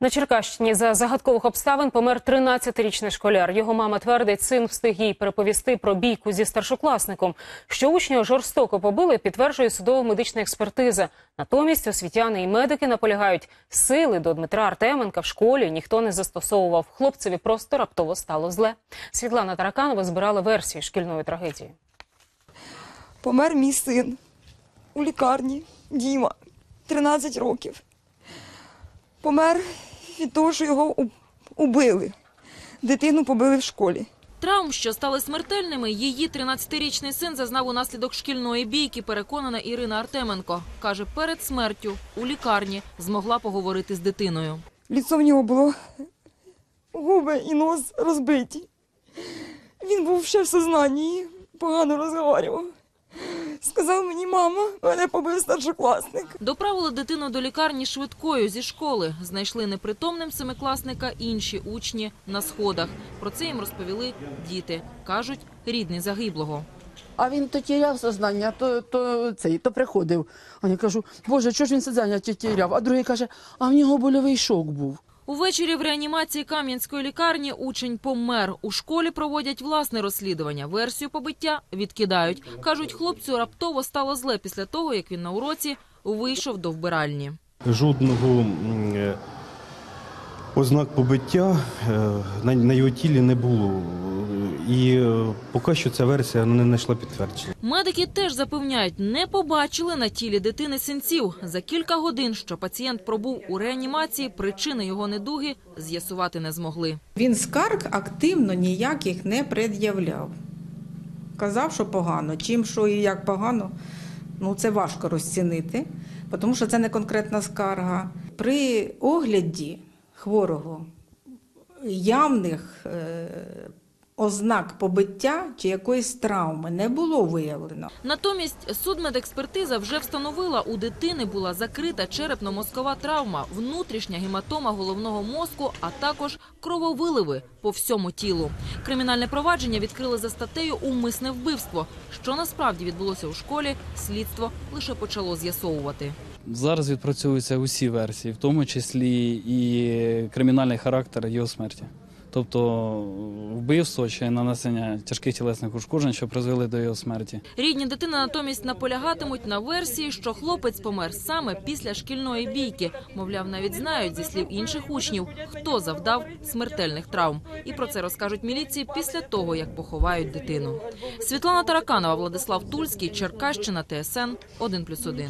На Черкащині за загадкових обставин помер 13-річний школяр. Його мама твердить, син встиг їй переповісти про бійку зі старшокласником. Що учня жорстоко побили, підтверджує судово-медична експертиза. Натомість освітяни і медики наполягають, сили до Дмитра Артеменка в школі ніхто не застосовував. Хлопцеві просто раптово стало зле. Світлана Тараканова збирала версії шкільної трагедії. Помер мій син у лікарні Діма, 13 років. Помер від того, що його убили. Дитину побили в школі. Травм, що стали смертельними, її 13-річний син зазнав унаслідок шкільної бійки, переконана Ірина Артеменко. Каже, перед смертю у лікарні змогла поговорити з дитиною. Ліцо в нього було губи і нос розбиті. Він був ще в сознанні, погано розговорював. Мама, мене побив старшокласник. Доправили дитину до лікарні швидкою зі школи. Знайшли непритомним семикласника інші учні на сходах. Про це їм розповіли діти. Кажуть, рідний загиблого. А він то тіряв сознання, то, то цей, то приходив. А я кажу, боже, чого ж він сознання тіряв? А другий каже, а в нього больовий шок був. Увечері в реанімації Кам'янської лікарні учень помер. У школі проводять власне розслідування. Версію побиття відкидають. Кажуть, хлопцю раптово стало зле після того, як він на уроці вийшов до вбиральні. Жодного е, ознак побиття е, на, на його тілі не було. І е, поки що ця версія не знайшла підтвердження. Медики теж запевняють, не побачили на тілі дитини синців. За кілька годин, що пацієнт пробув у реанімації, причини його недуги з'ясувати не змогли. Він скарг активно ніяких не пред'являв. Казав, що погано. Чим, що і як погано, ну це важко розцінити, тому що це не конкретна скарга. При огляді хворого явних е, ознак побиття чи якоїсь травми не було виявлено. Натомість судмедекспертиза вже встановила, у дитини була закрита черепно-мозкова травма, внутрішня гематома головного мозку, а також крововиливи по всьому тілу. Кримінальне провадження відкрили за статтею «Умисне вбивство». Що насправді відбулося у школі, слідство лише почало з'ясовувати. Зараз відпрацьовуються усі версії, в тому числі і кримінальний характер його смерті. Тобто вбивство чи нанесення тяжких тілесних ушкоджень, що призвели до його смерті. Рідні дитини натомість наполягатимуть на версії, що хлопець помер саме після шкільної бійки. Мовляв, навіть знають зі слів інших учнів, хто завдав смертельних травм. І про це розкажуть міліції після того, як поховають дитину. Світлана Тараканова, Владислав Тульський, Черкащина, ТСН 1+,1.